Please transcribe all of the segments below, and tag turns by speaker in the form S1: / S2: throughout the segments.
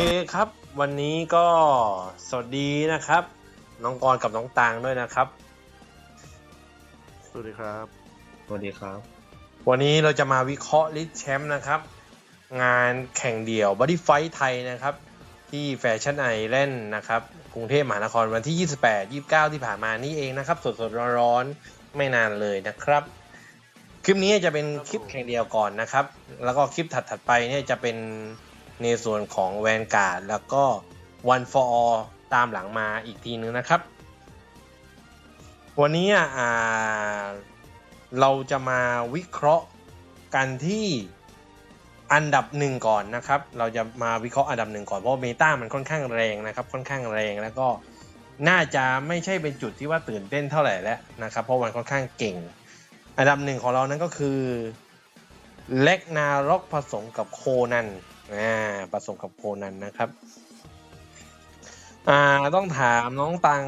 S1: เคครับ วันนี้ก็สวัสดีนะครับ น้องกรณ์กับน้องตางด้วยนะครับ
S2: สวัสดีครับ
S3: สวัสดีครับ
S1: วันนี้เราจะมาวิเคราะห์ลิสแชมป์นะครับ งานแข่งเดี่ยวบ o ดี้ไฟ t ไทยนะครับ ที่แฟชั่นไอแลนด์นะครับ กรุงเทพมหานครวันที่ 28 29 ที่ผ่านมานี่เองนะครับ สดๆร้อนๆไม่นานเลยนะครับ คลิปนี้จะเป็นคลิปแข่งเดียวก่อนนะครับ แล้วก็คลิปถัดๆไปเนี่ยจะเป็น ในส่วนของแวนการ์ดแล้วก็ One for All ตามหลังมาอีกทีนึงนะครับ วันนี้อ่าเราจะมาวิเคราะห์กันที่อันดับหนึ่งก่อนนะครับ เราจะมาวิเคราะห์อันดับหนึ่งก่อนเพราะเมตามันค่อนข้างแรงนะครับ ค่อนข้างแรงแล้วก็น่าจะไม่ใช่เป็นจุดที่ว่าตื่นเต้นเท่าไหร่แล้วนะครับ เพราะมันค่อนข้างเก่ง อันดับหนึ่งของเรานั้นก็คือเล็กนารกผสมกับโคนัน อ่าผสมกับโคนันนะครับ อ่าต้องถามน้องตัง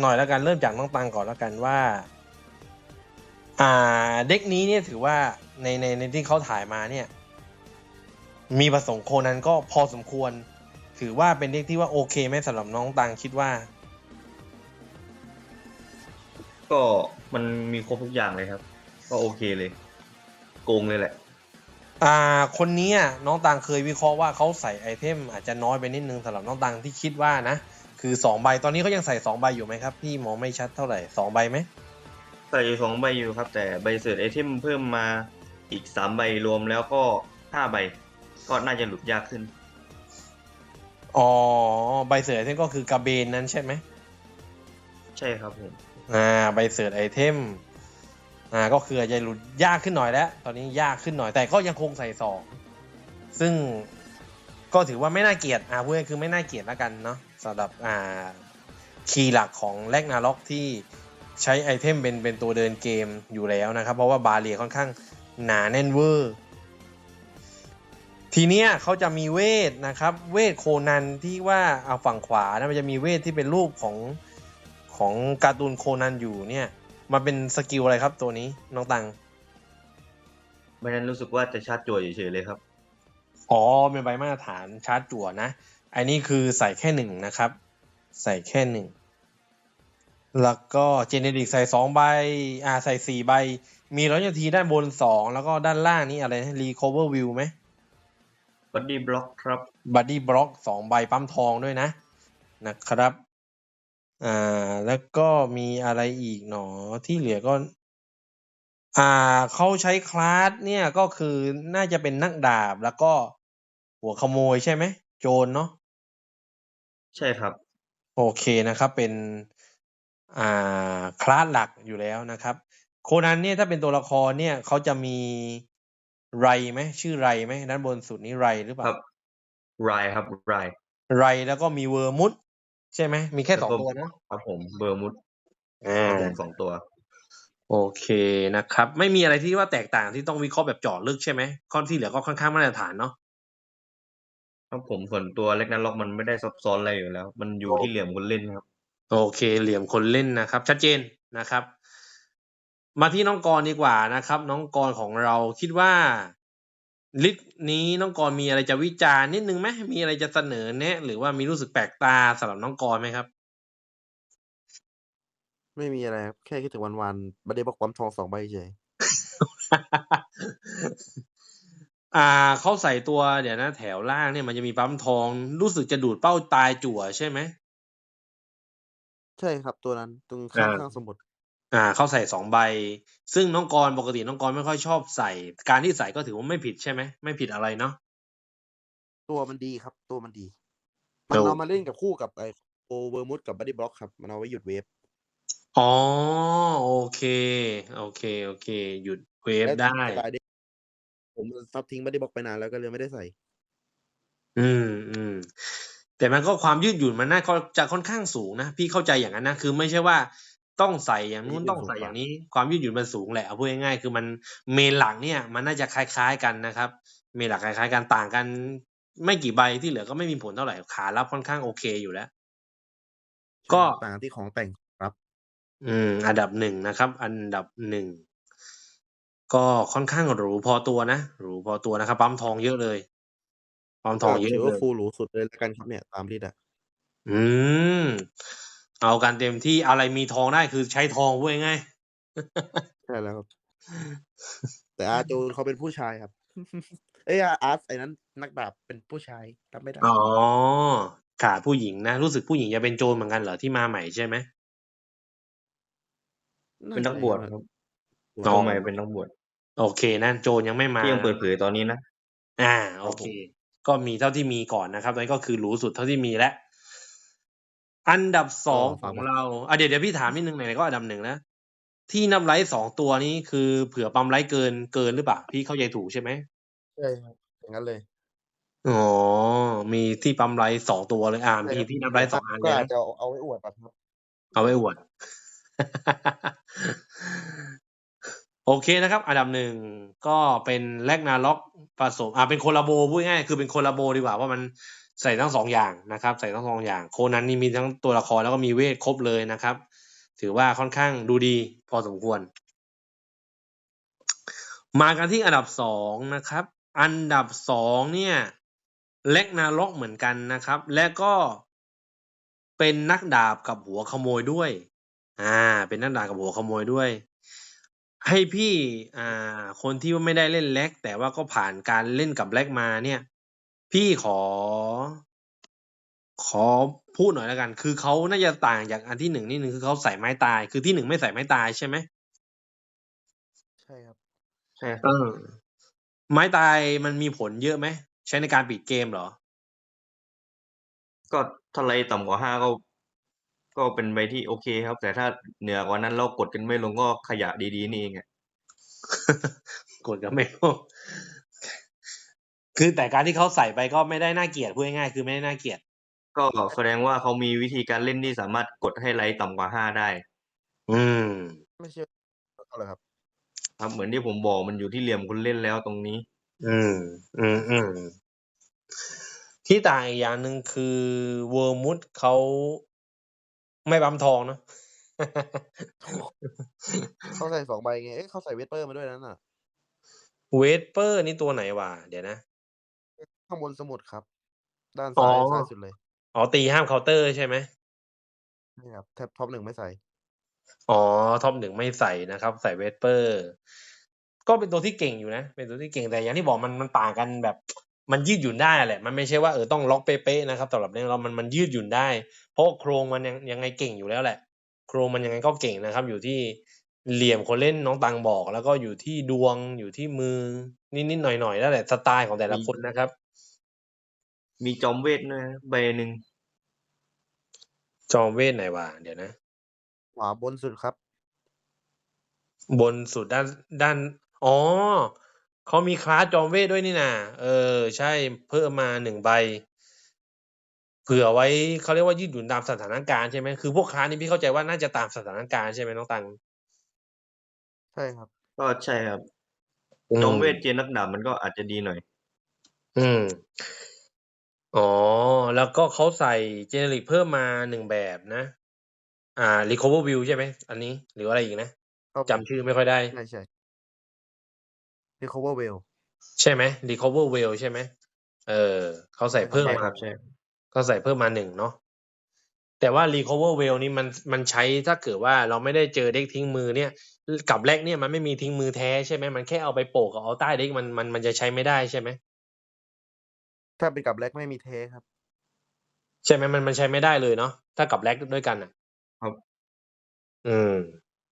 S1: หน่อยแล้วกันเริ่มจากน้องตังก่อนแล้วกันว่า อ่า เด็กนี้เนี่ยถือว่าในในในที่เขาถ่ายมาเนี่ย มีผสมโคนันก็พอสมควร ถือว่าเป็นเด็กที่ว่าโอเคไหมสำหรับน้องตังคิดว่า
S3: ก็มันมีครบทุกอย่างเลยครับ ก็โอเคเลย โกงเลยแหละ
S1: อ่าคนนี้อะน้องตังเคยวิเคราะห์ว่าเขาใส่ไอเทมอาจจะน้อยไปนิดนึงสำหรับน้องตังที่คิดว่านะ คือสองใบตอนนี้เขายังใส่สองใบอยู่ไหมครับพี่มองไม่ชัดเท่าไหร่สองใบไหม
S3: ใส่สองใบอยู่ครับ แต่ใบเสริร์ไอเทมเพิ่มมาอีกสามใบรวมแล้วก็ห้าใบ ก็น่าจะหลุดยากขึ้น
S1: อ๋อใบเสือไอเทมก็คือกระเบนนั้นใช่ไหม
S3: ใช่ครับผม
S1: อ่าใบเสือไอเทม อ่าก็คืออาจจะหลุดยากขึ้นหน่อยแล้ว ตอนนี้ยากขึ้นหน่อยแต่ก็ยังคงใส่สองซึ่งก็ถือว่าไม่น่าเกลียดอ่าพูดง่ายคือไม่น่าเกลียดแล้วกันเนาะสำหรับอ่าคีย์หลักของแลกนาล็อกที่ใช้ไอเทมเป็นเป็นตัวเดินเกมอยู่แล้วนะครับ เพราะว่าบาเรียค่อนข้างหนาแน่นเวอร์ ทีเนี้ยเขาจะมีเวทนะครับ เวทโคนันที่ว่าเอาฝั่งขวานะมันจะมีเวทที่เป็นรูปของของการ์ตูนโคนันอยู่เนี่ย มันเป็นสกิลอะไรครับตัวนี้น้องตัง
S3: ไม่นั้นรู้สึกว่าจะชาร์จจั่วเฉยๆเลยครับ
S1: อ๋อเป็นใบมาตรฐานชาร์จจั่วนะ อันนี้คือใส่แค่หนึ่งนะครับ ใส่แค่หนึ่ง แล้วก็เจเนริกใส่สองใบ อ่า ใส่สี่ใบ มีร้อยนาทีด้านบนสอง แล้วก็ด้านล่างนี้อะไรรีคอเวอร์วิวไหม
S3: บัดดี้บล็อกครับ
S1: บัดดี้บล็อกสองใบปั๊มทองด้วยนะ นะครับ อ่า แล้วก็มีอะไรอีกหนอที่เหลือก็ อ่าเขาใช้คลาสเนี่ยก็คือน่าจะเป็นนักดาบแล้วก็หัวขโมยใช่ไหมโจรเนาะ
S3: ใช่ครับ
S1: โอเคนะครับ เป็นอ่าคลาสหลักอยู่แล้วนะครับ โคนันเนี่ยถ้าเป็นตัวละครเนี่ยเขาจะมีไรไหมชื่อไรไหมด้านบนสุดนี้ไรหรือเป
S3: ค
S1: ล่า
S3: รับไรครับไร
S1: ไรแล้วก็มีเวอร์มุด ใช่ไหม มีแค่สองตัวนะครับ
S3: ผมเบอร์มุด
S1: อ่า
S3: ผมสองตัว
S1: โอเคนะครับ ไม่มีอะไรที่ว่าแตกต่างที่ต้องวิเคราะห์แบบเจาะลึกใช่ไหมข้อที่เหลือก็ค่อนข้างมาตรฐานเนาะ
S3: ครับผมส่วนตัวเล็กนั้นล็อกมันไม่ได้ซับซ้อนอะไรอยู่แล้ว มันอยู่ที่เหลี่ยมคนเล่นครับ
S1: โอเค เหลี่ยมคนเล่นนะครับ ชัดเจนนะครับ มาที่น้องกรณ์ดีกว่านะครับ น้องกรณ์ของเราคิดว่า ลิสต์นี้น้องกรณ์มีอะไรจะวิจารณ์นิดนึงไหมมีอะไรจะเสนอแนะ หรือว่ามีรู้สึกแปลกตาสำหรับน้องกรณ์ไหมครับ
S2: ไม่มีอะไรครับแค่คิดถึงวันวันๆบัดดี้บอกความทองสองใบเฉย
S1: อ่าเขาใส่ตัวเดี๋ยวนะ แถวล่างเนี่ยมันจะมีปั๊มทอง รู้สึกจะดูดเป้าตายจั่วใช่ไหม
S2: ใช่ครับตัวนั้นตรงข้าง
S1: อ่า
S2: ข้างสมุด
S1: อ่าเขาใส่สองใบ ซึ่งน้องกรณ์ปกติน้องกรณ์ไม่ค่อยชอบใส่ การที่ใส่ก็ถือว่าไม่ผิดใช่ไหมไม่ผิดอะไรเนาะ
S2: ตัวมันดีครับ ตัวมันดีมัน
S1: เดี๋ยว
S2: เอามาเล่นกับคู่กับไอโอเวอร์มุดกับบัดดี้บล็อกครับมันเอาไว้หยุดเวฟ
S1: อ๋อโอเค โอเค โอเค หยุดเวฟ
S2: และ
S1: ได้
S2: สไตล์เด็กผมซับทิ้งบัดดี้บล็อกไปนานแล้วก็เลยไม่ได้ใส่
S1: อืมอืมแต่มันก็ความยืดหยุ่นมันน่าก็จะค่อนข้างสูงนะ พี่เข้าใจอย่างนั้นนะ คือไม่ใช่ว่า ต้องใส่อย่างนู้น
S2: ยืดหยุ่น
S1: ต้องใส่
S2: สูงกว่า
S1: อย่างนี้ ความยืดหยุ่นมันสูงแหละเอาพูดง่ายๆคือมันเมนหลังเนี่ย มันน่าจะคล้ายๆกันนะครับ เมนหลักคล้ายๆกันต่างกัน ไม่กี่ใบที่เหลือก็ไม่มีผลเท่าไหร่ขารับค่อนข้างโอเคอยู่แล้ว ก็
S2: ต่างที่ของแต่งครับ
S1: อืม อันดับหนึ่งนะครับ อันดับหนึ่งก็ค่อนข้างหรูพอตัวนะหรูพอตัวนะครับปั๊มทองเยอะเลยความท
S2: ก็
S1: องเยอะ
S2: ถือ
S1: เล
S2: ว่ายฟูลหรูสุดเลยแล้วกันครับเนี่ยตามลิสต์อะ
S1: อืม เอากันเต็มที่อะไรมีทองได้คือใช้ทองเว้ยง่าย
S2: ใช่แล้วครับ แต่อาจูนเขาเป็นผู้ชายครับ เอ้ยอาร์ตไอ้นั้น นักดาบเป็นผู้ชายจำไม่ได้
S1: อ๋อขาดผู้หญิงนะ รู้สึกผู้หญิงจะเป็นโจรเหมือนกันเหรอที่มาใหม่ใช่ไหม
S3: เป็นนักบวชครับ
S2: บวช
S1: อ๋อ
S3: ตัวใหม่เป็นนักบวช
S1: โอเคนั่นโจรยังไม่มา
S3: ที่ยังเปิดเผยตอนนี้นะ
S1: อ่า
S3: ค
S1: โอ
S3: รับ
S1: เค
S3: ผม
S1: ก็มีเท่าที่มีก่อนนะครับตอนนี้ก็คือหรูสุดเท่าที่มีแล้ว อันดับสองของเราอะเดี๋ยวเดี๋ยวพี่ถามนิดนึงไหนๆก็อันดับหนึ่งนะที่นับไลท์สองตัวนี้คือเผื่อปั๊มไลท์เกินเกินหรือเปล่าพี่เข้าใจถูกใช่ไหม
S2: ใช่ครับอย่างนั้นเลย
S1: อ๋อมีที่ปั๊มไลท์สองตัวเลยอ่ามีที่นับไลท์สองอัน
S2: ก็
S1: เลย
S2: อาจ
S1: นะ
S2: จะเอาเอาไว้อวดปะครับ
S1: เอาไว้อวด โอเคนะครับ อันดับหนึ่งก็เป็นแลกนาล็อกผสมอ่าเป็นโคลาโบพูดง่ายๆคือเป็นโคลาโบดีกว่าเพราะมัน ใส่ทั้งสองอย่างนะครับ ใส่ทั้งสองอย่าง โคนันนี่มีทั้งตัวละครแล้วก็มีเวทครบเลยนะครับ ถือว่าค่อนข้างดูดีพอสมควร มากันที่อันดับสองนะครับ อันดับสองเนี่ยเล็กนาล็อกเหมือนกันนะครับ และก็เป็นนักดาบกับหัวขโมยด้วย อ่า เป็นนักดาบกับหัวขโมยด้วย ให้พี่อ่าคนที่ไม่ได้เล่นแล็ก แต่ว่าก็ผ่านการเล่นกับแล็กมาเนี่ย พี่ขอ ขอพูดหน่อยแล้วกัน คือเขาน่าจะต่างจากอันที่หนึ่งนิดนึงคือเขาใส่ไม้ตาย คือที่หนึ่งไม่ใส่ไม้ตายใช่ไหม
S2: ใช่ครับ
S3: ใช่ค
S1: เอ
S3: รับ
S1: อไม้ตายมันมีผลเยอะไหมใช้ในการปิดเกมเหรอ
S3: ก็ถ้าไรต่ำกว่าห้าก็ ก็เป็นไปที่โอเคครับ แต่ถ้าเหนือกว่านั้นเรากดกันไม่ลงก็ขยะดีๆนี่เองอะ
S1: กดก็ไม่รู้ คือแต่การที่เขาใส่ไปก็ไม่ได้น่าเกลียดพูดง่ายๆคือไม่ได้น่าเกลียด
S3: ก็แสดงว่าเขามีวิธีการเล่นที่สามารถกดให้ไรต่ำกว่าห้าได้
S1: อืม
S2: ไม่เชื่อเอาเลยครับ
S3: ครับเหมือนที่ผมบอกมันอยู่ที่เหลี่ยมคนเล่นแล้วตรงนี้
S1: อืม อืมอืมที่ต่างอีกอย่างหนึ่งคือเวอร์มุดเขาไม่บัมทองเนอะ
S2: เขาใส่สองใบไง เอ้ยเขาใส่เวสเปอร์มาด้วยนั่นน่ะ
S1: เวสเปอร์นี่ตัวไหนวะเดี๋ยวนะ
S2: ข้างบนสมุดครับ ด้าน
S1: อ๋อ
S2: ซ้ายซ้ายสุดเลย
S1: อ๋อตีห้ามเคาน์เตอร์ใช่ไหม
S2: นี่ครับแท็บท็อปหนึ่งไม่ใส่
S1: อ๋อท็อปหนึ่งไม่ใส่นะครับ ใส่เวสเปอร์ ก็เป็นตัวที่เก่งอยู่นะ เป็นตัวที่เก่งแต่อย่างที่บอกมันมันต่างกันแบบ มันยืดหยุ่นได้แหละ มันไม่ใช่ว่าเออต้องล็อกเป๊ะๆนะครับสำหรับเรื่องเรามันมันยืดหยุ่นได้ เพราะโครงมันยังยังไงเก่งอยู่แล้วแหละ โครงมันยังไงก็เก่งนะครับ อยู่ที่เหลี่ยมคนเล่นน้องตังบอก แล้วก็อยู่ที่ดวงอยู่ที่มือนิดๆหน่อยๆแล้วแหละสไตล์ของแต่ละคนนะครับ
S3: มีจอมเวทด้วยนะใบหนึ่ง
S1: จอมเวทไหนวะเดี๋ยวนะ
S2: ขวาบนสุดครับ
S1: บนสุดด้านด้าน อ๋อเขามีคลาสจอมเวทด้วยนี่นะเออ ใช่เพิ่มมาหนึ่งใบ เผื่อไว้เขาเรียกว่ายืดหยุ่นตามสถานการณ์ใช่ไหมคือพวกคลาสนี่พี่เข้าใจว่าน่าจะตามสถานการณ์ใช่ไหมน้องตัง
S2: ใช่ครับ
S3: ก็ใช่ครับ
S1: อื
S3: จอม
S1: ม
S3: เวทเจนนักดาบมันก็อาจจะดีหน่อย
S1: อืม อ๋อ แล้วก็เขาใส่เจเนริกเพิ่มมาหนึ่งแบบนะ อ่า recover view ใช่ไหม อันนี้ หรืออะไรอีกนะ
S2: ครับ
S1: จำชื่อไม่ค่อยได้
S2: ใช่ใช่ recover well
S1: ใช่ไหม recover well ใช่ไหม เออ เขาใส่เพิ่ม
S3: ใช่
S1: มา
S3: ครับใช่
S1: ก็ใส่เพิ่มมาหนึ่งเนาะ แต่ว่า recover well นี่มันมันใช้ถ้าเกิดว่าเราไม่ได้เจอเด็กทิ้งมือเนี่ย กับแรกเนี่ยมันไม่มีทิ้งมือแท้ใช่ไหม มันแค่เอาไปโปะกับเอาใต้เด็กมันมันมันจะใช้ไม่ได้ใช่ไหม
S2: ถ้าเป็นกับแล็กไม่มีเทครับ
S1: ใช่ไหมมันมันใช้ไม่ได้เลยเนาะถ้ากับแรกด้วยกันอะ
S3: ครับ
S1: อืม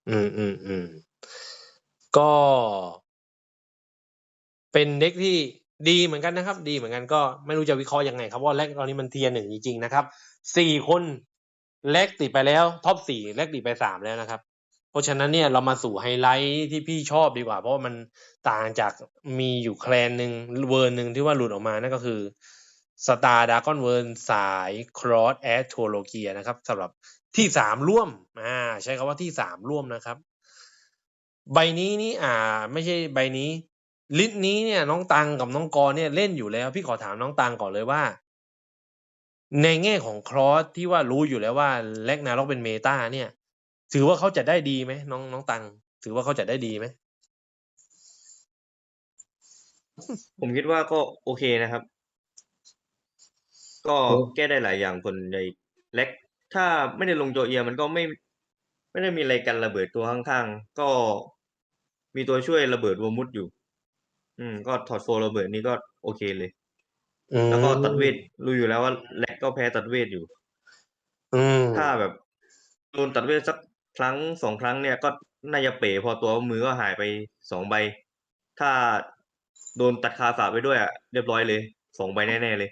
S1: อืมอืมอืมก็เป็นเด็กที่ดีเหมือนกันนะครับ ดีเหมือนกันก็ไม่รู้จะวิเคราะห์ยังไงครับว่าแรกตอนนี้มันเทียร์หนึ่งจริงๆนะครับสี่คนแรกติดไปแล้วท็อปสี่แรกติดไปสามแล้วนะครับ เพราะฉะนั้นเนี่ยเรามาสู่ไฮไลท์ที่พี่ชอบดีกว่า เพราะว่ามัน ต่างจากมีอยู่แคลนหนึ่งเวอร์หนึ่งที่ว่าหลุดออกมานั่นก็คือสตาร์ดากอนเวิร์นสายครอสแอสโทโลเกียนะครับสำหรับที่สามร่วมอ่าใช้คำว่าที่สามร่วมนะครับ ใบนี้นี่อ่า ไม่ใช่ใบนี้ ลิสต์นี้เนี่ย น้องตังกับน้องกรเนี่ยเล่นอยู่แล้ว พี่ขอถามน้องตังก่อนเลยว่า ในแง่ของครอสที่ว่ารู้อยู่แล้วว่าแลกนาล็อกเป็นเมตาเนี่ย ถือว่าเขาจะได้ดีไหมน้องน้องตัง ถือว่าเขาจะได้ดีไหม
S3: ผมคิดว่าก็โอเคนะครับ ก็
S1: โอ้
S3: แก้ได้หลายอย่างคนในเล็ก ถ้าไม่ได้ลงโจเอียมันก็ไม่ ไม่ได้มีอะไรกันระเบิดตัวข้างๆ ก็มีตัวช่วยระเบิดวอมุดอยู่ อืม ก็ถอดโฟร์ระเบิดนี่ก็โอเคเลย
S1: อืม
S3: แล้วก็ตัดเวทรู้อยู่แล้วว่าแลกก็แพ้ตัดเวทอยู่
S1: อืม
S3: ถ้าแบบโดนตัดเวทสักครั้งสองครั้งเนี่ยก็น่าจะเป๋พอตัวมือก็หายไปสองใบ ถ้า โดนตัดคาสาไปด้วยอะเรียบร้อยเลยสองใบแน่ๆเลย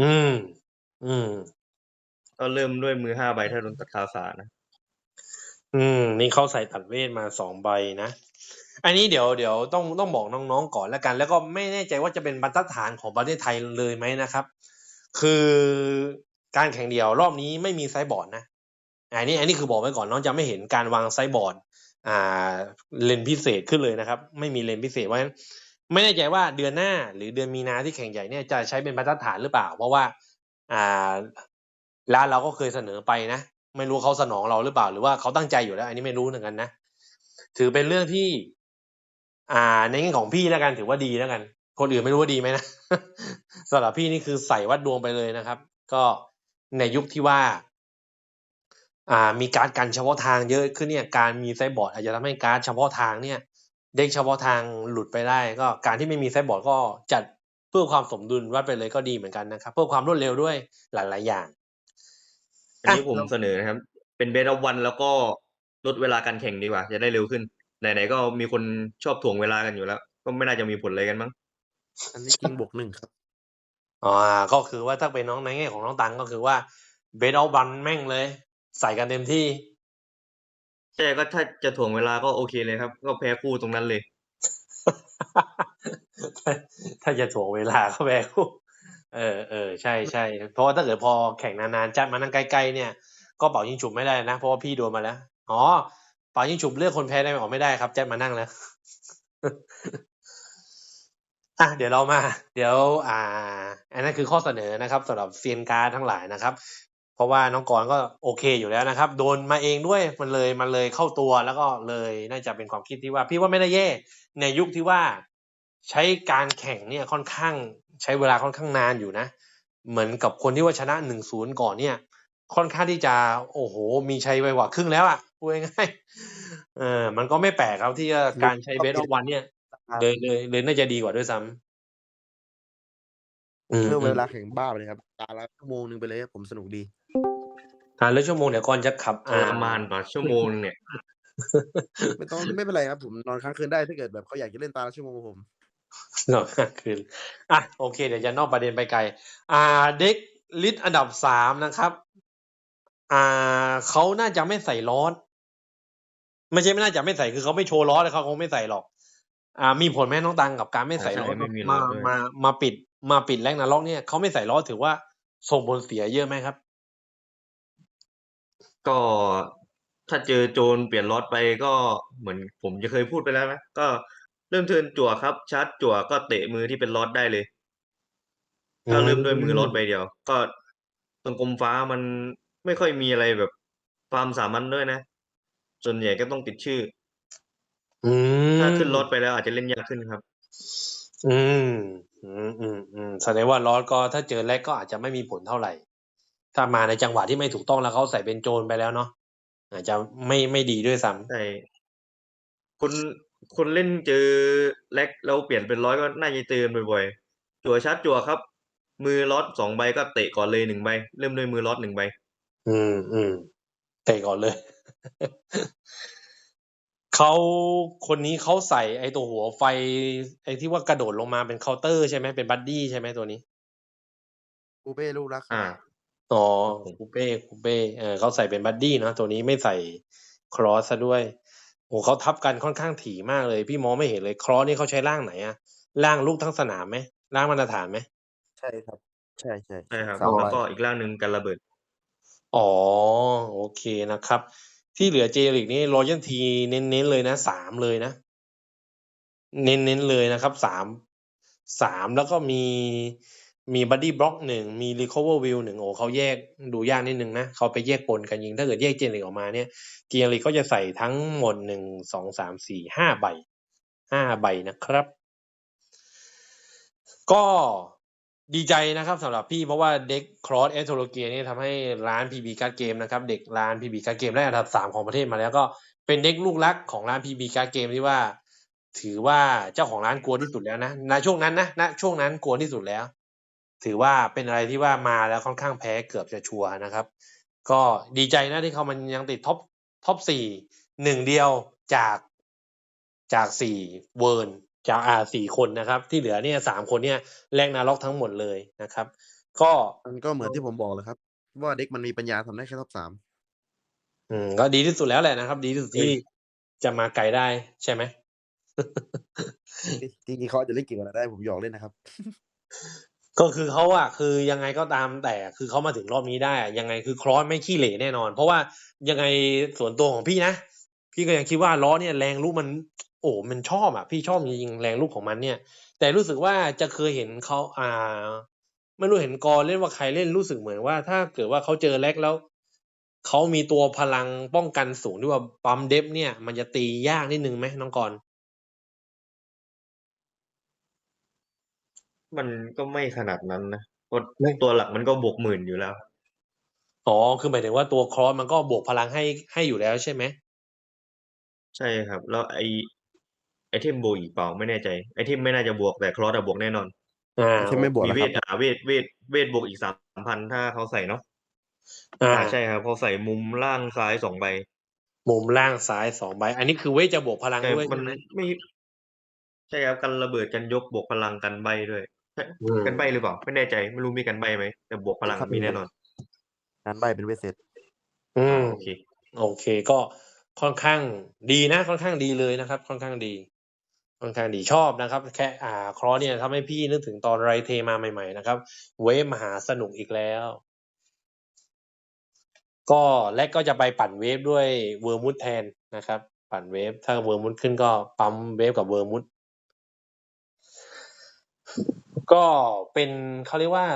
S1: อืม อืม
S3: ก็เริ่มด้วยมือห้าใบถ้าโดนตัดคาสานะ
S1: อืม นี่เขาใส่ตัดเวทมาสองใบนะ อันนี้เดี๋ยวเดี๋ยวต้องต้องบอกน้องๆก่อนแล้วกัน แล้วก็ไม่แน่ใจว่าจะเป็นบรรทัดฐานของประเทศไทยเลยไหมนะครับ คือการแข่งเดี่ยวรอบนี้ไม่มีไซด์บอร์ดนะอันนี้ อันนี้คือบอกไว้ก่อนน้องจะไม่เห็นการวางไซด์บอร์ด อ่าเลนพิเศษขึ้นเลยนะครับ ไม่มีเลนพิเศษเพราะฉะนั้นไม่แน่ใจว่าเดือนหน้าหรือเดือนมีนาที่แข่งใหญ่เนี่ยจะใช้เป็นบรรฐานหรือเปล่า เพราะว่าอ่าร้านเราก็เคยเสนอไปนะ ไม่รู้เขาสนองเราหรือเปล่า หรือว่าเขาตั้งใจอยู่แล้ว อันนี้ไม่รู้เหมือนกันนะถือเป็นเรื่องที่ อ่า ในแง่ของพี่แล้วกันถือว่าดีแล้วกัน คนอื่นไม่รู้ว่าดีไหมนะสำหรับพี่นี่คือใส่วัดดวงไปเลยนะครับ ก็ในยุคที่ว่า มีการดกันเฉพาะทางเยอะขึ้นเนี่ยการมีไซด์บอร์ดอาจจะทำให้การดเฉพาะทางเนี่ยเด็กเฉพาะทางหลุดไปได้ ก็การที่ไม่มีไซด์บอร์ดก็จัดเพื่อความสมดุลวัดไปเลยก็ดีเหมือนกันนะครับ เพื่อความรวดเร็วด้วยหลาย ๆ อย่าง
S3: อันนี้ผมเสนอนะครับ เป็นเบสอวันแล้วก็ลดเวลาการแข่งดีกว่า จะได้เร็วขึ้นไหนๆก็มีคนชอบถ่วงเวลากันอยู่แล้ว ก็ไม่น่าจะมีผลอะไรกันมั้ง
S2: อันนี้จริงบวกหนึ่งครับ
S1: อ่าก็คือว่าถ้าเป็นน้องในแง่ของน้องตังก็คือว่าเบสเอาบันแม่งเลย ใส่กันเต็มที่
S3: ใช่ก็ถ้าจะถ่วงเวลาก็โอเคเลยครับ ก็แพ้คู่ตรงนั้นเลย
S1: ถ้าจะถ่วงเวลาก็แบกเออเออใช่ใช่เพราะว่าถ้าเกิดพอแข่งนานๆจัดมานั่งใกล้ๆเนี่ย ก็เป่ายิงฉุบไม่ได้นะ เพราะว่าพี่โดนมาแล้วอ๋อเป่ายิงฉุบเลือกคนแพ้ได้ไหมอ๋อไม่ได้ครับจัดมานั่งแล้วอะเดี๋ยวเรามา เดี๋ยว อ่า อันนั้นคือข้อเสนอนะครับสำหรับเซียนการ์ดทั้งหลายนะครับ เพราะว่าน้องกรณ์ก็โอเคอยู่แล้วนะครับ โดนมาเองด้วยมันเลยมันเลยเข้าตัวแล้วก็เลยน่าจะเป็นความคิดที่ว่า พี่ว่าไม่ได้แย่ในยุคที่ว่าใช้การแข่งเนี่ยค่อนข้างใช้เวลาค่อนข้างนานอยู่นะ เหมือนกับคนที่ว่าชนะหนึ่งศูนย์ก่อนเนี่ย ค่อนข้างที่จะโอ้โห มีชัยไปกว่าครึ่งแล้วอะ่ะพูดง่ายๆเออมันก็ไม่แปลกครับที่จะการใช้เบสออฟวันเนี่ยเลยเลยเลยน่าจะดีกว่าด้วยซ้ำอืม
S2: เพิ่ม
S1: อื
S2: เว
S1: ม
S2: ลาแข่งบ้าไปเลยครับตาละชั่วโมงหนึ่งไปเลยครับผมสนุกดี
S1: อ่าแล้วชั่วโมงเดี๋ยวก่อนจะขับ
S3: ท
S1: อ่า
S3: รมานกว่าชั่วโมงนึงเนี่ย
S2: ไม่ต้องไม่เป็นไรครับผมนอนค้างคืนได้ถ้าเกิดแบบเขาอยากจะเล่นตาละชั่วโมงกับผม
S1: นอกคืนอะโอเค เดี๋ยวจะนอกประเด็นไปไกล อ่าเด็กลิสอันดับสามนะครับ อ่าเขาน่าจะไม่ใส่ล้อสไม่ใช่ไม่น่าจะไม่ใส่คือเขาไม่โชว์ล้อเลยเขาคงไม่ใส่หรอก อ่า มีผลไหมน้องตังกับการไม่ใส่ล้อ
S3: ใช่ไม่มีล้
S1: มา
S3: อด้วย
S1: มามาปิด มาปิดแรงนาล็อกเนี่ยเขาไม่ใส่ล้อถือว่าส่งผลเสียเยอะไหมครับ
S3: ก็ถ้าเจอโจรเปลี่ยนรถไปก็เหมือนผมจะเคยพูดไปแล้วนะก็เริ่มเทิร์นจั่วครับชาร์จจั่วก็เตะมือที่เป็นรถได้เลยก็เริ่มด้วยมือรถใบเดียว ก็ตรงกลมฟ้ามันไม่ค่อยมีอะไรแบบฟาร์มสามัญด้วยนะส่วนใหญ่ก็ต้องติดชื่อ
S1: อืม
S3: ถ้าขึ้นรถไปแล้วอาจจะเล่นยากขึ้นครับ
S1: อืม อืมอืมอืมแสดงว่าล้อก็ถ้าเจอแรกก็อาจจะไม่มีผลเท่าไหร่ ถ้ามาในจังหวะที่ไม่ถูกต้องแล้วเขาใส่เป็นโจรไปแล้วเนาะอาจจะไม่ไม่ดีด้วยซ้ำ
S3: ใช่คนคนเล่นเจอแล็กแล้วเปลี่ยนเป็นร้อยก็น่าจะเตือนบ่อยๆจั่วชาร์จจั่วครับ มือล็อตสองใบก็เตะก่อนเลยหนึ่งใบเริ่มด้วยมือล็อตหนึ่งใบ
S1: อืมอืมเตะก่อนเลย เขาคนนี้เขาใส่ไอตัวหัวไฟ ไอที่ว่ากระโดดลงมาเป็นเคาน์เตอร์ใช่ไหมเป็นบัดดี้ใช่ไหมตัวนี้
S2: ปูเป้ลูกรักครับ
S3: อ่า
S1: อ๋อ
S3: ครับผม
S1: คูเป้คูเป้เออเขาใส่เป็นบัดดี้เนอะตัวนี้ไม่ใส่ครอสซะด้วยโอ้เขาทับกันค่อนข้างถี่มากเลย พี่มองไม่เห็นเลยครอสนี่เขาใช้ร่างไหนอะร่างลูกทั้งสนามไหมร่างมาตรฐานไหม
S2: ใช่ครับ ใช่ใช่
S3: ใช่ครับ
S2: สาม
S3: แล้ว
S2: ใบ
S3: ก็อีกร่างหนึ่งกันระเบิด
S1: อ๋อโอเคนะครับ ที่เหลือเจลิกนี่รอยันทีเน้นๆเลยนะสามเลยนะ เน้นๆเลยนะครับสามสามแล้วก็มีมีบัดดี้บล็อกหนึ่งมีรีคอเวอร์วิวหนึ่งโอ้เขาแยกดูยากนิดนึงนะเขาไปแยกปนกันยิง ถ้าเกิดแยกเจลิกออกมาเนี่ยเจลิกก็จะใส่ทั้งหมดหนึ่งสองสามสี่ห้าใบห้าใบนะครับ ก็ ดีใจนะครับสำหรับพี่เพราะว่าเด็กครอสเอสโทโลเกียนี่ทำให้ร้าน PB Card Game นะครับ เด็กร้าน PB Card Game ได้อันดับสามของประเทศมาแล้วก็เป็นเด็กลูกรักของร้าน PB Card Game ที่ว่า ถือว่าเจ้าของร้านกลัวที่สุดแล้วนะณช่วงนั้นนะณช่วงนั้นกลัวที่สุดแล้ว ถือว่าเป็นอะไรที่ว่ามาแล้วค่อนข้างแพ้เกือบจะชัวร์นะครับ ก็ดีใจนะที่เขามันยังติดท็อปท็อปสี่หนึ่งเดียวจากจากสี่เวิร์น จากอ่าสี่คนนะครับ ที่เหลือเนี่ยสามคนเนี่ยแลกนาล็อกทั้งหมดเลยนะครับ ก็
S2: มันก็เหมือนที่ผมบอกเลยครับ ว่าเด็กมันมีปัญญาทำได้แค่ท็อปสาม
S1: อืมก็ดีที่สุดแล้วแหละนะครับ ดีที่สุดที่จะมาไกลได้ใช่ไหม
S2: จริงๆเขาอาจจะเล่นเก่งกว่าเราได้ผมหยอกเล่นนะครับ
S1: ก็คือเขาอะคือยังไงก็ตามแต่คือเขามาถึงรอบนี้ได้อะยังไงคือครอสไม่ขี้เหร่แน่นอน เพราะว่ายังไงส่วนตัวของพี่นะพี่ก็ยังคิดว่าล้อเนี่ยแรงลูกมัน โอ้มันชอบอะพี่ชอบจริงๆแรงลูกของมันเนี่ย แต่รู้สึกว่าจะเคยเห็นเขาอ่า ไม่รู้เห็นกอเล่นว่าใครเล่นรู้สึกเหมือนว่า ถ้าเกิดว่าเขาเจอแลกแล้วเขามีตัวพลังป้องกันสูงที่ว่าปั๊มเดฟเนี่ย มันจะตียากนิดนึงไหมน้องกรณ์
S3: มันก็ไม่ขนาดนั้นนะเพราะตัวหลักมันก็บวกหมื่นอยู่แล้ว
S1: อ๋อ คือหมายถึงว่าตัวครอสมันก็บวกพลังให้ให้อยู่แล้วใช่ไหม
S3: ใช่ครับ แล้วไอ ไอเทมบวกอีกเปล่าไม่แน่ใจไอเทมไม่น่าจะบวกแต่คลอสอะบวกแน่นอน
S1: อ่า
S2: ใช่ไม่บวก
S3: มี
S2: นะ
S3: เว
S2: ครับ
S3: ทอ่าเวทเวทเวทบวกอีกสามพันถ้าเขาใส่เนาะ
S1: อ่า
S3: อ่าใช่ครับเขาใส่มุมล่างซ้ายสองใบ
S1: มุมล่างซ้ายสองใบ อันนี้คือเวทจะบวกพลัง
S3: แต่
S1: ด้วย
S3: มัน
S1: ใช่ไหม
S3: ไม่ใช่ครับกันระเบิดกันยกบวกพลังกันใบด้วย
S1: อืม
S3: กันใบหรือเปล่า ไม่แน่ใจไม่รู้มีกันใบไหมแต่บวกพลังมีแน่นอน
S2: งานใบเป็นเวทเซต
S1: อืม
S3: โอเค
S1: โอเคก็ค่อนข้างดีนะ ค่อนข้างดีเลยนะครับ ค่อนข้างดี ค่อนข้างดีชอบนะครับ แค่อ่าครอเนี่ยทำให้พี่นึกถึงตอนไรเทมาใหม่ ๆ นะครับ เวฟมหาสนุกอีกแล้ว ก็และก็จะไปปั่นเวฟด้วยเวอร์มุดแทนนะครับ ปั่นเวฟถ้าเวอร์มุดขึ้นก็ปั๊มเวฟกับเวอร์มุดก็เป็นเขาเรียกว่า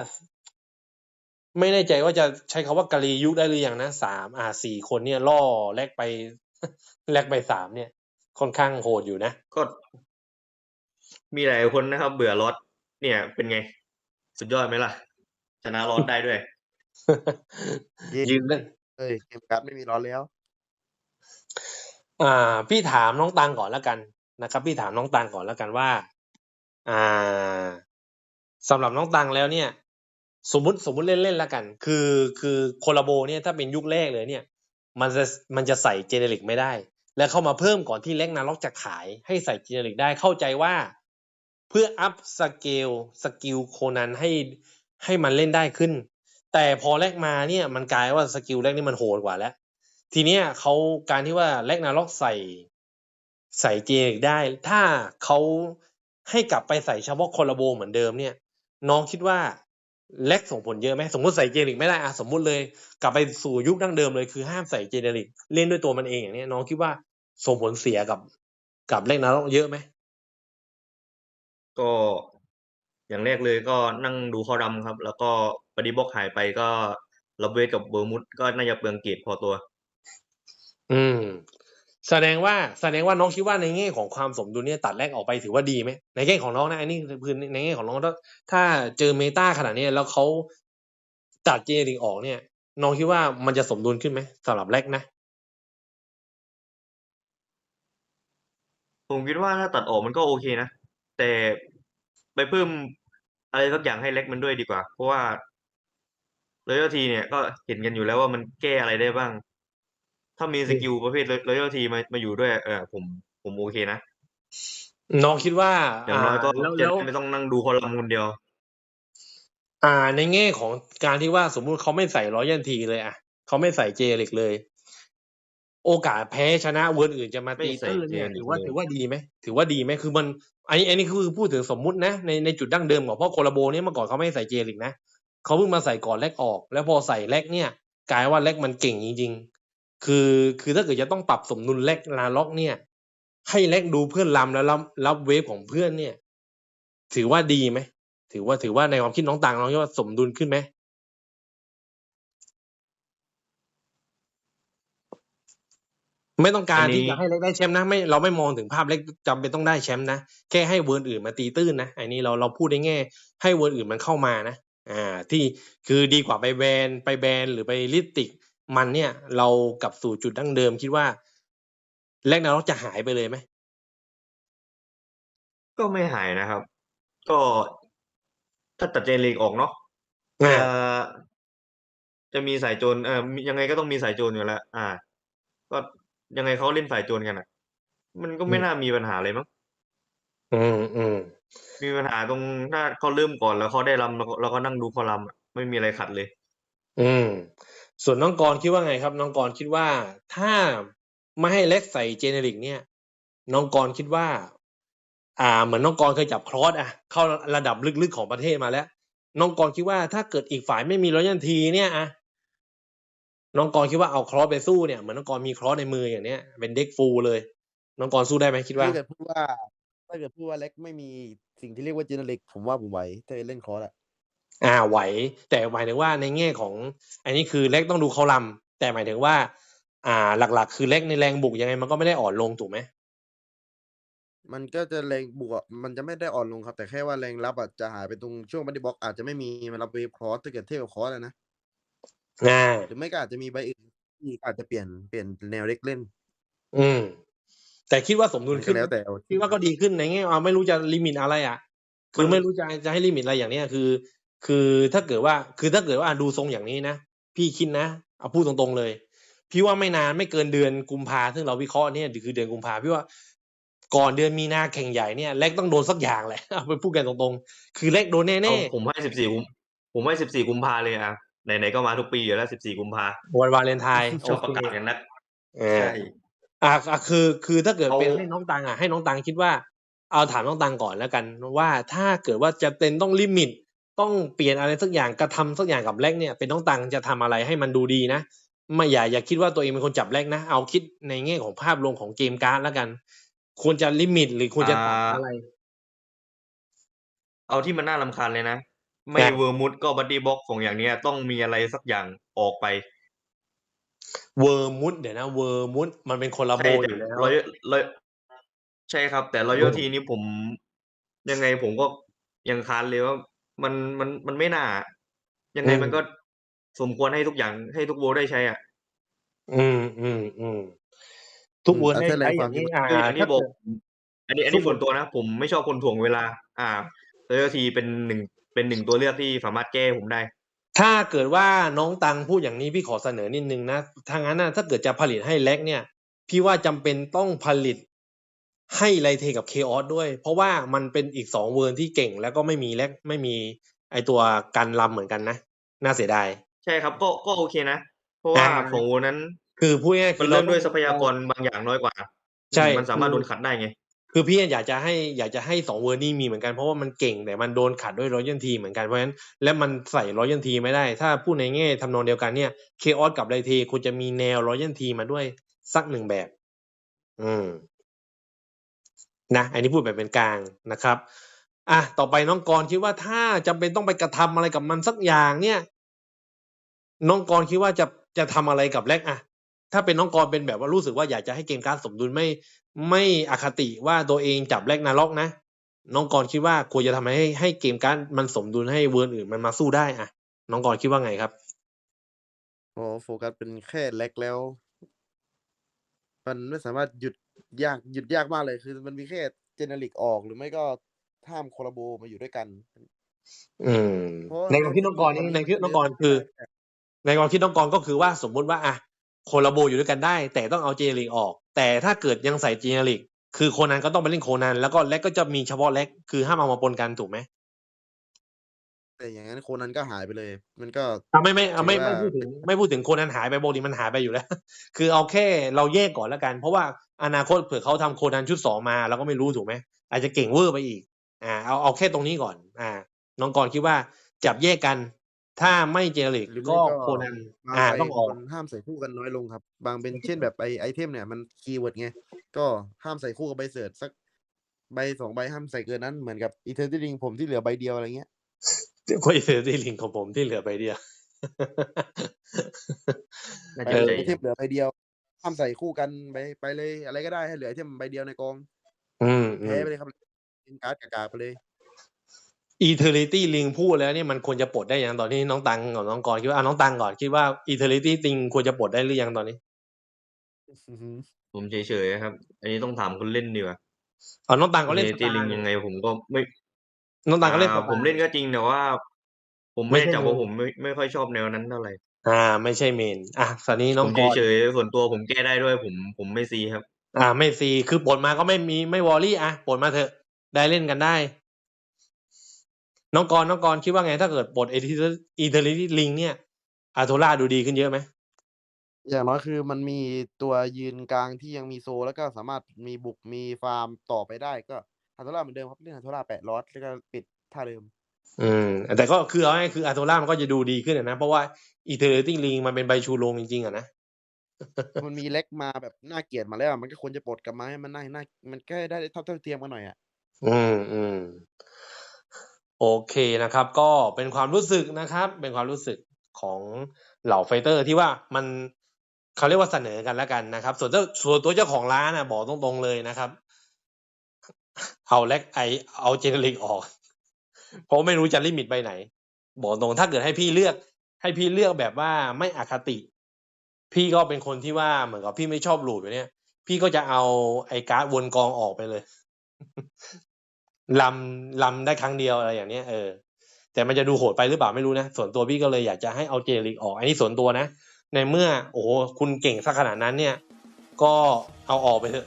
S1: ไม่แน่ใจว่าจะใช้คาว่ากะลียุคได้หรือยังนะสามอ่าสี่คนเนี่ยล่อแลกไปแลกไปสามเนี่ยค่อนข้างโหดอยู่นะ
S3: ก็ มีหลายคนนะครับ เบื่อรถเนี่ย เป็นไง สุดยอดไหมล่ะ ชนะรถได้ด้วย
S1: ยืนเล่น
S2: เอ้ยเกมการ์ดไม่มีร้อนแล้ว
S1: อ่า พี่ถามน้องตังก่อนแล้วกันนะครับ พี่ถามน้องตังก่อนแล้วกันว่า อ่าสำหรับน้องตังแล้วเนี่ย สมมุติสมมุติเล่นเล่นๆแล้วกัน คือคือโคลาโบเนี่ยถ้าเป็นยุคแรกเลยเนี่ย มันจะมันจะใส่เจเนริกไม่ได้ แล้วเข้ามาเพิ่มก่อนที่เล็กนาล็อกจะขายให้ใส่เจเนริกได้เข้าใจว่า เพื่ออัพสเกลสกิลโคนันให้ให้มันเล่นได้ขึ้น แต่พอแลกมาเนี่ยมันกลายว่าสกิลแรกนี่มันโหดกว่าแล้ว ทีเนี้ยเขาการที่ว่าแลกนาล็อกใส่ใส่เจเนริกได้ ถ้าเขาให้กลับไปใส่เฉพาะโคลาโบเหมือนเดิมเนี่ย น้องคิดว่าแลกส่งผลเยอะไหมสมมติใส่เจเนริกไม่ได้อะสมมุติเลยกลับไปสู่ยุคดั้งเดิมเลยคือห้ามใส่เจเนริกเล่นด้วยตัวมันเองอย่างเนี้ยน้องคิดว่าส่งผลเสียกับกับแลกนาล็อกเยอะไหม
S3: ก็อย่างแรกเลยก็นั่งดูข้อดำครับ แล้วก็ปฏิบล็อกหายไปก็รับเวทกับเบอร์มุดก็น่าจะเปลืองเกรดพอตัว
S1: อืม แสดงว่าแสดงว่าน้องคิดว่าในแง่ของความสมดุลเนี่ยตัดแรกออกไปถือว่าดีไหมในแง่ของน้องนะอันนี้คือในแง่ของน้องถ้าถ้าเจอเมตาขนาดนี้แล้วเขาตัดเจเนริกออกเนี่ย น้องคิดว่ามันจะสมดุลขึ้นไหมสำหรับแรกนะ
S3: ผมคิดว่าถ้าตัดออกมันก็โอเคนะ แต่ไปเพิ่มอะไรสักอย่างให้เล็กมันด้วยดีกว่า เพราะว่าเลยทีเนี่ยก็เห็นกันอยู่แล้วว่ามันแก้อะไรได้บ้าง ถ้ามีสกิลประเภทเลยทีมามาอยู่ด้วย เออผมผมโอเคนะ
S1: น้องคิดว่า
S3: อย่างน้อยก็
S1: แล้ว
S3: จะ
S1: แล้ว
S3: ไม่ต้องนั่งดูคอลัมน์คนเดียว
S1: อ่า ในแง่ของการที่ว่าสมมุติเขาไม่ใส่ร้อยยันทีเลยอะเขาไม่ใส่เจเริกเลย โอกาสแพ้ชนะเวิร์นอื่นจะมาตี
S3: ไม่ใส่
S1: ตื้นเนี่ย
S3: เจเริก
S1: ถือว่า
S3: เลย
S1: ถือว่าดีไหมถือว่าดีไหมคือมันอันนี้อันนี้คือพูดถึงสมมุตินะในในจุดดั้งเดิมของเพราะโคลาโบเนี่ยเมื่อก่อนเขาไม่ใส่เจเริกนะเขาเพิ่งมาใส่ก่อนแรกออก แล้วพอใส่แรกเนี่ย กลายว่าแรกมันเก่งจริง ๆ คือคือถ้าเกิดจะต้องปรับสมดุลแรกลาล็อกเนี่ย ให้แรกดูเพื่อนลำแล้วรับรับเวฟของเพื่อนเนี่ย ถือว่าดีไหมถือว่าถือว่าในความคิดน้องต่างน้องคิดว่าสมดุลขึ้นไหม ไม่ต้องการ
S3: อันนี้
S1: ที่จะให้เล็กได้แชมป์นะไม่เราไม่มองถึงภาพเล็กจำเป็นต้องได้แชมป์นะแค่ให้เวิร์นอื่นมาตีตื้นนะอันนี้เราเราพูดในแง่ ให้เวิร์นอื่นมันเข้ามานะอ่าที่คือดีกว่าไปแบนไปแบนหรือไปลิติก มันเนี่ย เรากลับสู่จุดดั้งเดิมคิดว่าแลกนาล็อกจะหายไปเลยไหม
S3: ก็ไม่หายนะครับ ก็ถ้าตัดเจนลีกออกเนาะ
S1: อ่า
S3: จะจะมีสายโจรเออมียังไงก็ต้องมีสายโจรอยู่แล้วอ่า ก็ ยังไงเขาเล่นสายโจรกันอะ มันก็ไม่
S1: อืม
S3: น่ามีปัญหาเลยมั้ง
S1: อืมอืม
S3: มีปัญหาตรงถ้าเขาเริ่มก่อนแล้วเขาได้รำเราก็เราก็นั่งดูเขารำอะไม่มีอะไรขัดเลย
S1: อืม ส่วนน้องกรณ์คิดว่าไงครับ น้องกรณ์คิดว่าถ้าไม่ให้เล็กใส่เจเนริก เนี่ย น้องกรณ์คิดว่า อ่า เหมือนน้องกรณ์เคยจับครอสอะเข้าระดับลึกๆของประเทศมาแล้ว น้องกรณ์คิดว่าถ้าเกิดอีกฝ่ายไม่มีร้อยันทีเนี่ยอะ น้องกรณ์คิดว่าเอาครอสไปสู้เนี่ยเหมือนน้องกรณ์มีครอสในมืออย่างเนี้ยเป็นเด็กฟูลเลย น้องกรณ์สู้ได้ไหมคิดว่า
S2: ถ้าเกิดพูดว่าถ้าเกิดพูดว่าเล็กไม่มีสิ่งที่เรียกว่าเจเนริกผมว่าผมไหวถ้าเล่นคอร์สอะ
S1: อ่าไหว แต่หมายถึงว่าในแง่ของ อันนี้คือเล็กต้องดูเขาลำแต่หมายถึงว่า อ่าหลักๆ คือเล็กในแรงบุกยังไงมันก็ไม่ได้อ่อนลงถูกไหม
S2: มันก็จะแรงบวกมันจะไม่ได้อ่อนลงครับ แต่แค่ว่าแรงรับอะจะหายไปตรงช่วงบันดี้บ็อกอาจจะไม่มีมันรับเวฟคอร์สถ้าเกิดเทียบกับคอร์สอะนะ
S1: อ่า
S2: หรือไม่ก็อาจจะมีใบอื่นที่อาจจะเปลี่ยนเปลี่ยนแนวเล็กเล่น
S1: อืม แต่คิดว่าสมดุ
S2: มั
S1: ล
S2: นก็
S1: ขึ้น
S2: แล้วแต่เอา
S1: คิดว่าก็ดีขึ้นในแง่เอาไม่รู้จะลิมิตอะไรอะ คือ
S3: มัน
S1: ไม่รู้จะจะให้ลิมิตอะไรอย่างเนี้ยคือ คือถ้าเกิดว่า คือถ้าเกิดว่าดูทรงอย่างนี้นะพี่คิดนะเอาพูดตรงๆเลย พี่ว่าไม่นานไม่เกินเดือนกุมภาซึ่งเราวิเคราะห์เนี่ยคือเดือนกุมภาพี่ว่าก่อนเดือนมีนาแข่งใหญ่เนี่ยเล็กต้องโดนสักอย่างแหละเอาไปพูดกันตรงๆ คือเล็กโดนแน่
S3: เอาผมให้สิบสี่กุมผมให้สิบสี่กุมภาเลยอะ ไหนๆก็มาทุกปีอยู่แล้วสิบสี่กุมภา
S1: ๆวันวาเลนไทน์
S3: ชอบประกาศกันนัก
S1: เออ
S3: ใช่
S1: อ่าอะคือคือถ้าเกิด
S3: เอา
S1: เป็นให้น้องตังอะให้น้องตังคิดว่าเอาถามน้องตังก่อนแล้วกัน ว่าถ้าเกิดว่าจะเป็นต้องลิมิต ต้องเปลี่ยนอะไรสักอย่างกระทำสักอย่างกับแรกเนี่ย เป็นน้องตังจะทำอะไรให้มันดูดีนะไม่อย่าอย่าคิดว่าตัวเองเป็นคนจับแรกนะ เอาคิดในแง่ของภาพรวมของเกมการ์ดแล้วกัน ควรจะลิมิตหรือควรจะตัดอะไร
S3: เอาที่มันน่ารำคาญเลยนะ ไม่
S1: ครับ
S3: เวอร์มุดก็บัดดี้บ็อกของอย่างเนี้ย ต้องมีอะไรสักอย่างออกไป
S1: เวอร์มุดเดี๋ยวนะเวอร์มุดมันเป็นคนละโบ
S3: ใช่แต่
S1: อยู่แล้ว
S3: รอยรอยใช่ครับ แต่รอยทีนี้ผมยังไงผมก็ยังค้านเลยว่ามันมันมันไม่น่า ยังไง
S1: อืม
S3: มันก็สมควรให้ทุกอย่างให้ทุกโบได้ใช้อะ
S1: อืมอืมอืมทุกเวอร์ได้ใช้อย่างนี้อ่า
S3: คืออันนี้
S1: ถ้า
S3: บอก
S1: เกิด
S3: อันนี้อันนี้ส่วนตัวนะผมไม่ชอบคนถ่วงเวลา อ่ารอยทีเป็นหนึ่ง เป็นหนึ่งตัวเลือกที่สามารถแก้ผมได้
S1: ถ้าเกิดว่าน้องตังพูดอย่างนี้พี่ขอเสนอนิดนึงนะทางนั้นนะถ้าเกิดจะผลิตให้เล็กเนี่ย พี่ว่าจำเป็นต้องผลิตให้ไลเทกับเคออสด้วย เพราะว่ามันเป็นอีกสองเวอร์ที่เก่ง แล้วก็ไม่มีเล็กไม่มีไอตัวกันลำเหมือนกันนะ น่าเสียดาย
S3: ใช่ครับ ก็ก็โอเคนะ เพราะว่า
S1: อ่า
S3: ของโวนั้น
S1: คือพูดง่ายๆ
S3: มัน
S1: คือ
S3: เริ่ม
S1: ต้
S3: ด้
S1: อ
S3: วย
S1: ง
S3: ทรัพยากรบางอย่างน้อยกว่า
S1: ใช่
S3: มันสามารถ
S1: คือ
S3: โดนขัดได้ไง
S1: คือพี่อยากจะให้อยากจะให้สองเวอร์นี่มีเหมือนกันเพราะว่ามันเก่งแต่มันโดนขัดด้วยรอยันทีเหมือนกันเพราะฉะนั้นและมันใส่รอยันทีไม่ได้ ถ้าพูดในแง่ทำนองเดียวกันเนี่ยเคออสกับไลเทควรจะมีแนวรอยันทีมาด้วยสักหนึ่งแบบ อืมนะอันนี้พูดแบบเป็นกลางนะครับอะต่อไปน้องกรคิดว่าถ้าจำเป็นต้องไปกระทำอะไรกับมันสักอย่างเนี่ย น้องกรคิดว่าจะจะทำอะไรกับแรกอะถ้าเป็นน้องกรเป็นแบบว่ารู้สึกว่าอยากจะให้เกมการสมดุลไม่ ไม่อคติว่าตัวเองจับแรกนาล็อกนะ น้องกรณ์คิดว่าควรจะทำให้ให้เกมการดมันสมดุลให้เวิร์นอื่นมันมาสู้ได้อะน้องกรณ์คิดว่าไงครับ
S2: พอโฟกัสเป็นแค่เล็กแล้ว มันไม่สามารถหยุดยากหยุดยากมากเลยคือ มันมีแค่เจเนริกออกหรือไม่ก็ห้ามโคลาโบมาอยู่ด้วยกัน
S1: อืม
S2: เพราะว่า
S1: ในความคิดน้องกรณ์นี่ในความคิดน้องกรณ์คือ ในความคิดน้องกรณ์ก็คือว่าสมมุติว่าอะโคลาโบอยู่ด้วยกันได้ แต่ต้องเอาเจเนริกออก แต่ถ้าเกิดยังใส่เจเนริกคือโคนันก็ต้องไปเล่นโคนันแล้วก็เล็กก็จะมีเฉพาะเล็กคือห้ามเอามาปนกันถูกไหม
S2: แต่อย่างนั้นโคนันก็หายไปเลย มันก็
S1: อะไม่ไม่อะไม่
S2: ถือ
S1: ไม่
S2: ว่า
S1: พูดถึงไม่พูดถึงโคนันหายไปโบดีมันหายไปอยู่แล้ว คือเอาแค่เราแยกก่อนแล้วกัน เพราะว่าอนาคตเผื่อเขาทำโคนันชุดสองมาเราก็ไม่รู้ถูกไหมอาจจะเก่งเวอร์ไปอีก อ่า เอาเอาแค่ตรงนี้ก่อน อ่า น้องกรณ์คิดว่าจับแยกกัน ถ้าไม่เจเนริก
S2: หรือไม่
S1: ก็
S2: ก็
S1: โคนัน
S2: บาง
S1: อ่า
S2: ใบ
S1: ต้องออก
S2: มันห้ามใส่คู่กันน้อยลงครับ บางเป็นเช่นแบบไอไอเทมเนี่ยมันคีย์เวิร์ดไง ก็ห้ามใส่คู่กับใบเสิร์ชสักใบสองใบห้ามใส่เกินนั้นเหมือนกับอีเทอร์ดิงผมที่เหลือใบเดียวอะไรเงี้ย
S1: คุยเซอร์ที่ลิงของผมที่เหลือไปเดียว
S3: น่า
S2: เอ
S3: จะ
S2: อ
S3: ใจ
S2: ไอเทมเหลือใบเดียวห้ามใส่คู่กันไปไปเลย อะไรก็ได้ให้เหลือไอเทมใบเดียวในกอง
S1: อืมอื
S2: แพ้
S1: ม
S2: ไปเลยครับเป็นการ์ดกากๆไปเลย
S1: Eternity Link พูดแล้วเนี่ยมันควรจะปลดได้ยังตอนนี้น้องตังกับน้องกรคิดว่าอะน้องตังก่อนคิดว่า Eternity Link ควรจะปลดได้หรือยังตอนนี้
S2: อือหือ
S3: ผมเฉยๆครับ อันนี้ต้องถามคนเล่นดีกว่า
S1: อ๋อน้องตังก็เล่น
S3: เทลิง
S1: สตาร์
S3: ยังไง ผมก็ไม่
S1: น้องตังก็เล่นส
S3: อ่า
S1: ตาร์
S3: ผมเล่นก็จริงแต่ว่า ผม
S1: ไม่
S3: ไม่
S1: ใช่
S3: จับ
S1: เมน
S3: ว่าผมไม่ไม่ค่อยชอบแนวนั้นเท่าไหร่
S1: อ่า ไม่ใช่เมน อะตอนนี้น้
S3: ผ
S1: อง
S3: ม
S1: กร
S3: เฉยๆส่วนตัวผมแก้ได้ด้วยผมผมไม่ซีครับ
S1: อ่า ไม่ซีคือปลดมาก็ไม่มีไม่วอรี่อะปลดมาเถอะได้เล่นกันได้ น้องกรน้องกรคิดว่าไงถ้าเกิดปลด Eternity Link เนี่ยอาโทล่าดูดีขึ้นเยอะไหม
S2: อย่างน้อยคือมันมีตัวยืนกลางที่ยังมีโซ แล้วก็สามารถมีบุกมีฟาร์มต่อไปได้ก็ฮันโทล่าเหมือนเดิมครับเล่นฮันโทล่าแปะลอสแล้วก็ปิดท่าเดิม
S1: อืม แต่ก็คือเอาง่ายๆคืออาโทล่ามันก็จะดูดีขึ้นอะนะเพราะว่า Eternity Link มันเป็นใบชูโรงจริงๆอะนะ
S2: มันมีเล็กมาแบบน่าเกลียดมาแล้วอะมันก็ควรจะปลดกลับมาให้มันน่าน่ามันแค่ได้เท่าเท่าเทียมกันหน่อยอะ
S1: อืมอืม โอเคนะครับ ก็เป็นความรู้สึกนะครับ เป็นความรู้สึกของเหล่าไฟเตอร์ที่ว่ามันเขาเรียกว่าเสนอกันแล้วกันนะครับ ส่วนเจ้าส่วนตัวเจ้าของร้านนะบอกตรงๆเลยนะครับ เอาแลกไอเอาเจเนริกออก เพราะไม่รู้จะลิมิตไปไหน บอกตรงถ้าเกิดให้พี่เลือก ให้พี่เลือกแบบว่าไม่อคติ พี่ก็เป็นคนที่ว่าเหมือนกับพี่ไม่ชอบหลูดอยู่เนี่ย พี่ก็จะเอาไอ้การ์ดวนกองออกไปเลย ลำลำได้ครั้งเดียวอะไรอย่างเนี้ยเออแต่มันจะดูโหดไปหรือเปล่าไม่รู้นะส่วนตัวพี่ก็เลยอยากจะให้เอาเจลิกออกอันนี้ส่วนตัวนะ ในเมื่อโอ้โหคุณเก่งสักขนาดนั้นเนี่ย ก็เอาออกไปเถอะ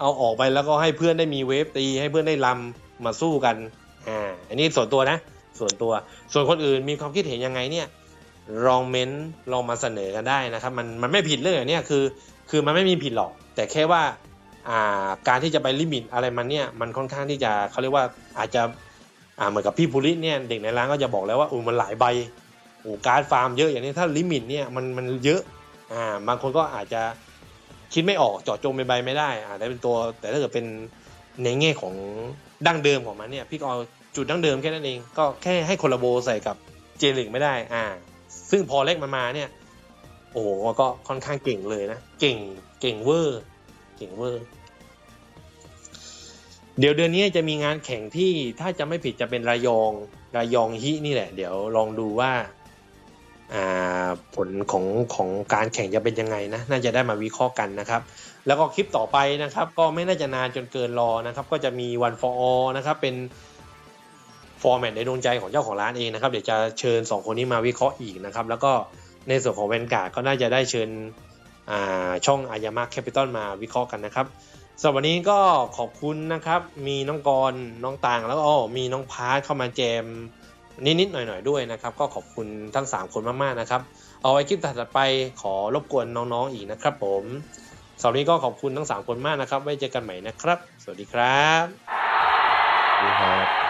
S1: เอาออกไปแล้วก็ให้เพื่อนได้มีเวฟตี ให้เพื่อนได้ลำมาสู้กันอ่าอันนี้ส่วนตัวนะ ส่วนตัว ส่วนคนอื่นมีความคิดเห็นยังไงเนี่ยลองเม้นต์ลองมาเสนอกันได้นะครับ มันมันไม่ผิดเรื่องอย่างเนี้ยคือ คือมันไม่มีผิดหรอก แต่แค่ว่า การที่จะไปลิมิตอะไรมันเนี่ยมันค่อนข้างที่จะเขาเรียกว่าอาจจะเหมือนกับพี่ภูริเนี่ยเด็กในร้านก็จะบอกแล้วว่าโอ้มันหลายใบโอ้การฟาร์มเยอะอย่างนี้ถ้าลิมิตเนี่ยมันมันเยอะอ่าบางคนก็อาจจะคิดไม่ออกเจาะจงเป็นใบไม่ได้อาแต่เป็นตัวแต่ถ้าเกิดเป็นในแง่ของดั้งเดิมของมันเนี่ยพี่ก็เอาจุดดั้งเดิมแค่นั้นเองก็แค่ให้คนละโบใส่กับเจลิกไม่ได้อ่า ซึ่งพอเล็กมันมาเนี่ย โอ้โหก็ค่อนข้างเก่งเลยนะ เก่งเก่งเวอร์ เก่งเวอร์ เดี๋ยวเดือนนี้จะมีงานแข่งที่ถ้าจะไม่ผิดจะเป็นระยองระยองฮินี่แหละ เดี๋ยวลองดูว่าผลของของการแข่งจะเป็นยังไงนะน่าจะได้มาวิเคราะห์กันนะครับ แล้วก็คลิปต่อไปนะครับ ก็ไม่น่าจะนานจนเกินรอนะครับ ก็จะมี one for all นะครับเป็นฟอร์แมตในดวงใจของเจ้าของร้านเองนะครับ เดี๋ยวจะเชิญสองคนนี้มาวิเคราะห์อีกนะครับ แล้วก็ในส่วนของแวนการ์ดก็น่าจะได้เชิญช่องอายามาแคปิตอลมาวิเคราะห์กันนะครับ สำหรับวันนี้ก็ขอบคุณนะครับ มีน้องกรน้องตางแล้วก็มีน้องพาร์ทเข้ามาแจมนิดๆหน่อยๆด้วยนะครับ ก็ขอบคุณทั้ง 3 คนมากๆนะครับ เอาไว้คลิปถัดไปขอรบกวนน้องๆอีกนะครับผมสำหรับวันนี้ก็ขอบคุณทั้ง 3 คนมากนะครับ ไว้เจอกันใหม่นะครับ สวัสดีครับ
S2: ดีครับ